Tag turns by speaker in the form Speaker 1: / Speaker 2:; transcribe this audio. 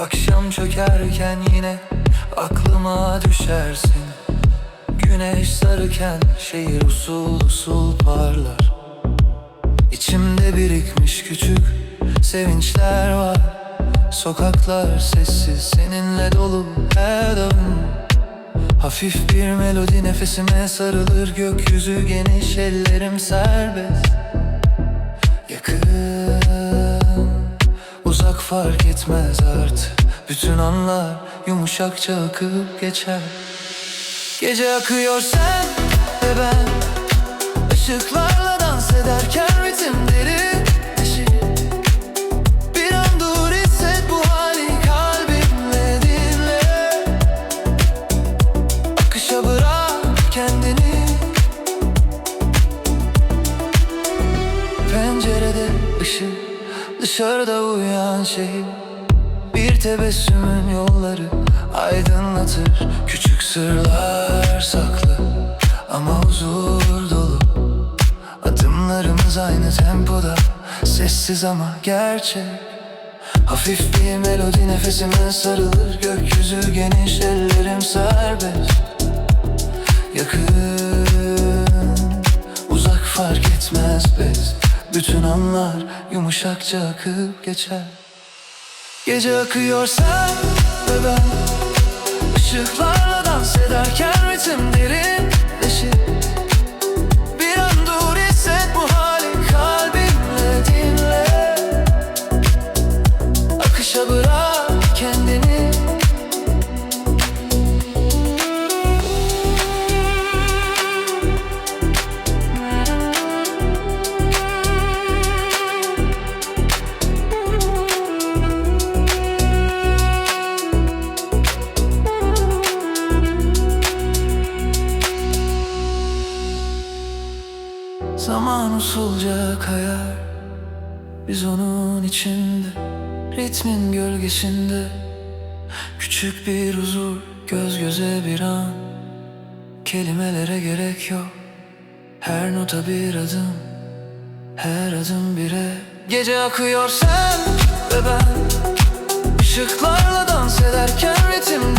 Speaker 1: dökerken yine aklıma düşersin. Güneş sarıken şehir usul usul parlar. İçimde birikmiş küçük sevinçler var. Sokaklar sessiz seninle dolu her adım Hafif bir melodi nefesime sarılır Gökyüzü geniş ellerim serbest. Yakın fark etmez artık. Bütün anlar yumuşakça akıp geçer. Gece akıyor sen ve ben. Işıklarla dans ederken Dışarıda uyuyan şehir Bir tebessümün yolları Aydınlatır. Küçük sırlar saklı Ama huzur dolu. Adımlarımız aynı tempoda Sessiz ama gerçek. Hafif bir melodi nefesime sarılır. Gökyüzü geniş ellerim serbest. Yakın Uzak fark etmez bez Bütün anlar yumuşakça akıp geçer. Gece akıyor sen ve ben. Işıklarla dans ederken ritim derinleşir Zaman usulca kayar Biz onun içinde Ritmin gölgesinde. Küçük bir huzur Göz göze bir an. Kelimelere gerek yok. Her nota bir adım Her adım bire. Gece akıyor sen ve ben. Işıklarla dans ederken ritim